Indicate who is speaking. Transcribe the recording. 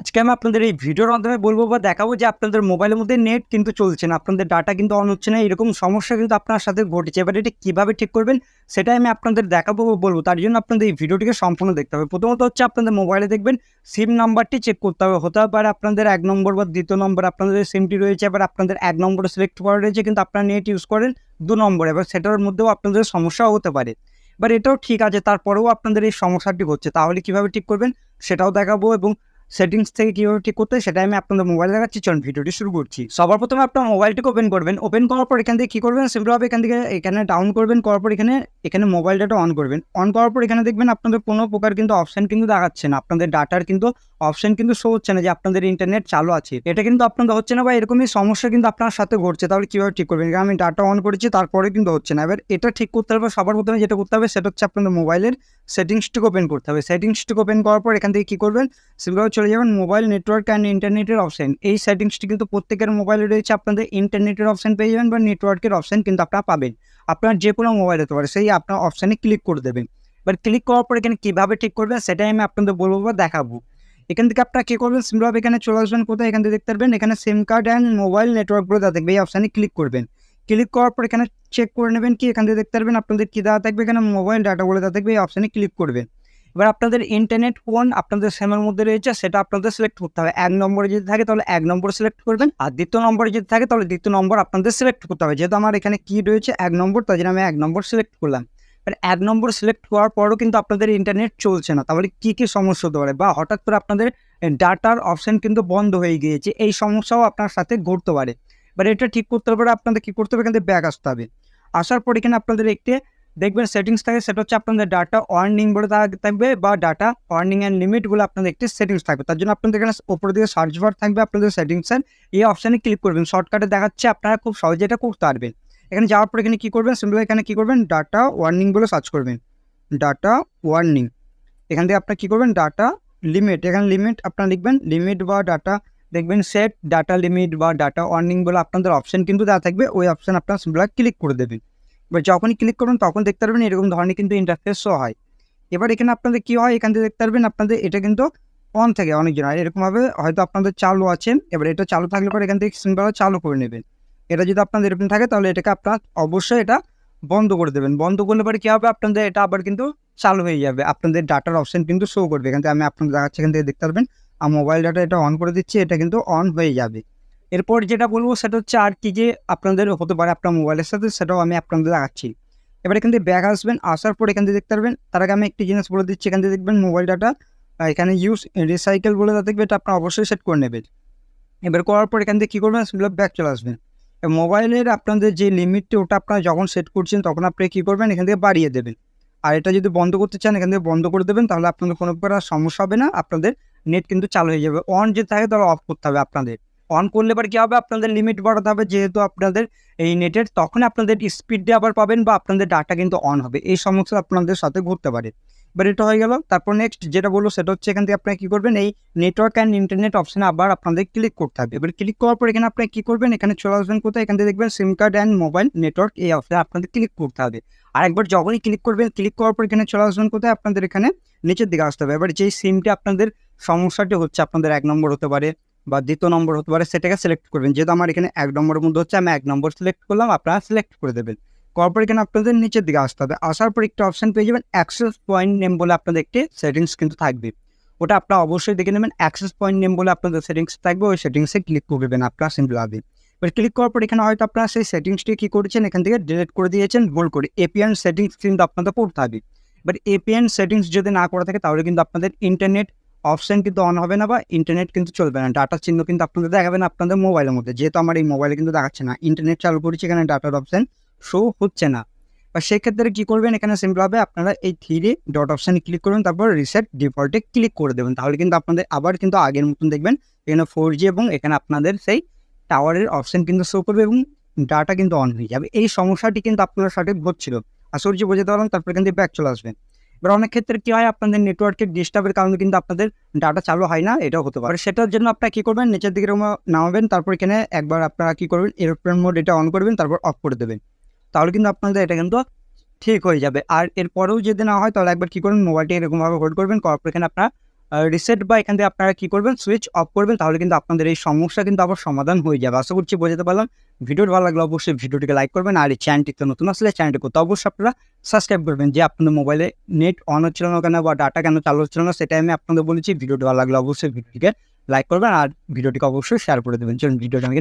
Speaker 1: আজকে আমি আপনাদের এই ভিডিওর মাধ্যমে বলব বা দেখাবো যে আপনাদের মোবাইলের মধ্যে নেট কিন্তু চলছে না। আপনাদের ডাটা কিন্তু অন হচ্ছে না। এরকম সমস্যা কিন্তু আপনার সাথে ঘটেছে, এবার এটা কীভাবে ঠিক করবেন সেটাই আমি আপনাদের দেখাবো বা বলব। তার জন্য আপনাদের এই ভিডিওটিকে সম্পূর্ণ দেখতে হবে। প্রথমত হচ্ছে আপনাদের মোবাইলে দেখবেন সিম নাম্বারটি চেক করতে হবে। হতে পারে আপনাদের এক নম্বর বা দ্বিতীয় নম্বর, আপনাদের সিমটি রয়েছে, এবার আপনাদের এক নম্বরে সিলেক্ট করা রয়েছে, কিন্তু আপনারা নেট ইউজ করেন দু নম্বরে। এবার সেটার মধ্যেও আপনাদের সমস্যাও হতে পারে। এবার এটাও ঠিক আছে, তারপরেও আপনাদের এই সমস্যাটি হচ্ছে। তাহলে কীভাবে ঠিক করবেন সেটাও দেখাবো এবং সেটিংস থেকে কীভাবে ঠিক করতে সেটা আমি আপনাদের মোবাইল দেখাচ্ছি। চলুন ভিডিওটি শুরু করছি। সবার প্রথমে আপনার মোবাইলটিকে ওপেন করবেন। ওপেন করার পর এখান থেকে কী করবেন? সিম্পলভাবে এখান থেকে এখানে ডাউন করবেন। করার পর এখানে এখানে মোবাইল ডাটা অন করবেন। অন করার পর এখানে দেখবেন আপনাদের কোনো প্রকার কিন্তু অপশান কিন্তু দেখাচ্ছে না। আপনাদের ডাটার কিন্তু অপশান কিন্তু শো হচ্ছে না যে আপনাদের ইন্টারনেট চালু আছে। এটা কিন্তু আপনাদের হচ্ছে না বা এরকমই সমস্যা কিন্তু আপনার সাথে ঘটছে। তাহলে কীভাবে ঠিক করবেন? আমি ডাটা অন করেছি, তারপরে কিন্তু হচ্ছে না। এবার এটা ঠিক করতে হবে সবার প্রথমে যেটা করতে হবে, সেটা হচ্ছে আপনাদের মোবাইলের সেটিংসটিকে ওপেন করতে হবে। সেটিংসটিকে ওপেন করার পর এখান থেকে কী করবেন? সিম্পলভাবে চলে যাবেন মোবাইল নেটওয়ার্ক অ্যান্ড ইন্টারনেটের অপশান এই সেটিংসটি কিন্তু প্রত্যেকের মোবাইলে রয়েছে। আপনাদের ইন্টারনেটের অপশান পেয়ে যাবেন বা নেটওয়ার্কের অপশান কিন্তু আপনারা পাবেন। আপনার যে কোনো মোবাইল হতে পারে, সেই আপনার অপশানে ক্লিক করে দেবেন। এবার ক্লিক করার পর এখানে কীভাবে ঠিক করবেন, সেটাই আমি আপনাদের বলব বা দেখাবো। এখান থেকে আপনারা কী করবেন সিমভাবে এখানে চলে আসবেন, কোথায় এখান থেকে দেখতে পারবেন, এখানে সিম কার্ড অ্যান্ড মোবাইল নেটওয়ার্কগুলো দেওয়া থাকবে, এই অপশানে ক্লিক করবেন। ক্লিক করার পর এখানে চেক করে নেবেন কি, এখান থেকে দেখতে পারবেন আপনাদের কী দেওয়া থাকবে, এখানে মোবাইল ডাটা বলে দেওয়া থাকবে, এই অপশানে ক্লিক করবেন। এবার আপনাদের ইন্টারনেট কোন আপনাদের সেমের মধ্যে রয়েছে, সেটা আপনাদের সিলেক্ট করতে হবে। এক নম্বরে যদি থাকে তাহলে এক নম্বর সিলেক্ট করবেন, আর দ্বিতীয় নম্বরে যদি থাকে তাহলে দ্বিতীয় নম্বর আপনাদের সিলেক্ট করতে হবে। যেহেতু আমার এখানে কি রয়েছে এক নম্বর, তাই জন্য আমি এক নম্বর সিলেক্ট করলাম। এবার এক নম্বর সিলেক্ট হওয়ার পরও কিন্তু আপনাদের ইন্টারনেট চলছে না। তাহলে কী কী সমস্যা হতে পারে? বা হঠাৎ করে আপনাদের ডাটার অপশান কিন্তু বন্ধ হয়ে গিয়েছে, এই সমস্যাও আপনার সাথে ঘটতে পারে। এবার এটা ঠিক করতে পারে আপনাদের কী করতে হবে? এখান থেকে আসতে হবে। আসার পর এখানে আপনাদের একটি দেখবেন সেটিংস থাকে, সেটা হচ্ছে আপনাদের ডাটা ওয়ার্নিং বলে থাকবে বা ডাটা ওয়ার্নিং অ্যান্ড লিমিটগুলো আপনাদের একটি সেটিংস থাকবে। তার জন্য আপনাদের এখানে উপর দিকে সার্চ বার থাকবে আপনাদের সেটিংসের এই অপশানে ক্লিক করবেন। শর্টকাটে দেখাচ্ছে আপনারা খুব সহজে এটা করতে পারবেন। এখানে যাওয়ার পর এখানে কী করবেন? সিম্পল এখানে কী করবেন? ডাটা ওয়ার্নিং বলে সার্চ করবেন। ডাটা ওয়ার্নিং এখান থেকে আপনার কী করবেন? ডাটা লিমিট এখানে লিমিট আপনারা লিখবেন। লিমিট বা ডাটা দেখবেন সেট ডাটা লিমিট বা ডাটা ওয়ার্নিং বলে আপনাদের অপশান কিন্তু দেওয়া থাকবে। ওই অপশান আপনার সিম্পল ক্লিক করে দেবেন। এবার যখনই ক্লিক করবেন তখন দেখতে পারবেন এরকম ধরনের কিন্তু ইন্টারফেস শো হয়। এবার এখানে আপনাদের কী হয়? এখান থেকে দেখতে পারবেন আপনাদের এটা কিন্তু অন থাকে অনেকজন আর এরকমভাবে হয়তো আপনাদের চালু আছে। এবার এটা চালু থাকলে পরে এখান থেকে সিম্পল চালু করে নেবেন। এটা যদি আপনাদের এরকম থাকে, তাহলে এটাকে আপনার অবশ্যই এটা বন্ধ করে দেবেন। বন্ধ করলে পরে কী হবে? আপনাদের এটা আবার কিন্তু চালু হয়ে যাবে। আপনাদের ডাটার অপশান কিন্তু শো করবে। এখান থেকে আমি আপনাদের দেখাচ্ছি, এখান থেকে দেখতে পারবেন। আর মোবাইল ডাটা এটা অন করে দিচ্ছি, এটা কিন্তু অন হয়ে যাবে। এরপর যেটা বলব সেটা হচ্ছে আর কি যে আপনাদের হতে পারে আপনার মোবাইলের সাথে, সেটাও আমি আপনাদের দেখাচ্ছি। এবার এখান থেকে ব্যাগ আসবেন, আসার পর এখান থেকে দেখতে পারবেন, তার আগে আমি একটি জিনিস বলে দিচ্ছি, এখান থেকে দেখবেন মোবাইল ডাটা এখানে ইউজ রিসাইকেল বলে থাকবে এটা আপনার অবশ্যই সেট করে নেবেন। এবার করার পর এখান থেকে কী করবেন, সেগুলো ব্যাক চলে আসবেন। মোবাইলের আপনাদের যে লিমিটটি ওটা আপনারা যখন সেট করছেন, তখন আপনি কী করবেন, এখান থেকে বাড়িয়ে দেবেন। আর এটা যদি বন্ধ করতে চান, এখান থেকে বন্ধ করে দেবেন, তাহলে আপনাদের কোনো প্রকার সমস্যা হবে না, আপনাদের নেট কিন্তু চালু হয়ে যাবে। অন যে থাকে, তাহলে অফ করতে হবে আপনাদের। অন করলে পরে কী হবে? আপনাদের লিমিট বাড়াতে হবে। যেহেতু আপনাদের এই নেটের তখন আপনাদের স্পিডে আবার পাবেন বা আপনাদের ডাটা কিন্তু অন হবে। এই সমস্যা আপনাদের সাথে ঘুরতে পারে। এবার এটা হয়ে গেল। তারপর নেক্সট যেটা বলব, সেটা হচ্ছে এখান থেকে আপনারা কী করবেন? এই নেটওয়ার্ক অ্যান্ড ইন্টারনেট অপশানে আবার আপনাদের ক্লিক করতে হবে। এবার ক্লিক করার পর এখানে আপনি কী করবেন? এখানে চলে আসবেন কোথায়? এখান থেকে দেখবেন SIM card and mobile network এই অপশানে আপনাদের ক্লিক করতে হবে। আর একবার যখনই ক্লিক করবেন ক্লিক করার পর এখানে চলে আসবেন কোথায়? আপনাদের এখানে নিচের দিকে আসতে হবে। এবার যেই সিমটি আপনাদের সমস্যাটি হচ্ছে, আপনাদের এক নম্বর হতে পারে। বা দ্বিতীয় নম্বর হতে পারে সেটাকে সিলেক্ট করবেন। যেহেতু আমার এখানে এক নম্বরের মধ্যে হচ্ছে, আমি এক নম্বর সিলেক্ট করলাম, আপনারা সিলেক্ট করে দেবেন। করার এখানে আপনাদের নিচের দিকে আসতে হবে। আসার পর একটা অপশান পেয়ে যাবেন অ্যাক্সেস পয়েন্ট নেম বলে আপনাদের একটি সেটিংস কিন্তু থাকবে। ওটা আপনারা অবশ্যই দেখে নেবেন অ্যাক্সেস পয়েন্ট নেম বলে আপনাদের সেটিংস থাকবে, ওই সেটিংসে ক্লিক করবেন আপনারা সিম্পলভাবে এবার ক্লিক করার পর এখানে হয়তো আপনারা সেই সেটিংসটি কী করেছেন, এখান থেকে ডিলিট করে দিয়েছেন, ভুল করে। এপিএন সেটিংস কিন্তু আপনাদের করতে হবে। এবার এপিএন সেটিংস যদি না করা থাকে, তাহলে কিন্তু আপনাদের ইন্টারনেট অপশান কিন্তু অন হবে না বা ইন্টারনেট কিন্তু চলবে না। ডাটার চিহ্ন কিন্তু আপনাদের দেখাবে না আপনাদের মোবাইলের মধ্যে। যেহেতু আমার এই মোবাইলে কিন্তু দেখাচ্ছে না। ইন্টারনেট চালু করেছি এখানে ডাটার অপশান শো হচ্ছে না। বা সেক্ষেত্রে কী করবেন? এখানে সিম্পলভাবে আপনারা এই থ্রি ডট অপশানে ক্লিক করবেন তারপর রিসেট ডিফল্টে ক্লিক করে দেবেন। তাহলে কিন্তু আপনাদের আবার কিন্তু আগের মতন দেখবেন, এখানে ফোর এবং এখানে আপনাদের সেই টাওয়ারের অপশান কিন্তু শো করবে এবং ডাটা কিন্তু অন হয়ে যাবে। এই সমস্যাটি কিন্তু আপনার সাথে ঘটছিল। আসলে যে বোঝাতে পারলাম, তারপরে কিন্তু ব্যাক চলে আসবেন এবার অনেক ক্ষেত্রে কী হয়, আপনাদের নেটওয়ার্কের ডিস্টার্বের কারণে কিন্তু আপনাদের ডাটা চালু হয় না, এটাও হতে পারে। সেটার জন্য আপনারা কী করবেন, নিচের দিকে নামাবেন, তারপর এখানে একবার আপনারা কী করবেন এরোপ্লেন মোড এটা অন করবেন, তারপর অফ করে দেবেন। তাহলে কিন্তু আপনাদের এটা কিন্তু ঠিক হয়ে যাবে। আর এরপরেও যদি না হয়, তাহলে একবার কী করবেন মোবাইলটি এরকমভাবে হোল্ড করবেন, করার পর এখানে আপনারা রিসেট বা এখান থেকে আপনারা কী করবেন? সুইচ অফ করবেন, তাহলে কিন্তু আপনাদের এই সমস্যা কিন্তু আবার সমাধান হয়ে যাবে। আশা করছি বোঝাতে পারলাম। ভিডিওটি ভালো লাগলে অবশ্যই ভিডিওটিকে লাইক করবেন, আর এই চ্যানেলটিতে নতুন আসলে চ্যানেলটি করতে অবশ্যই আপনারা সাবস্ক্রাইব করবেন। যে আপনাদের মোবাইলে নেট অন হচ্ছিল না কেন বা ডাটা কেন চালু হচ্ছিল না সেটা আমি আপনাদের বলেছি। ভিডিওটি ভালো লাগলে অবশ্যই ভিডিওটিকে লাইক করবেন, আর ভিডিওটিকে অবশ্যই শেয়ার করে দেবেন। চলুন ভিডিওটা আমি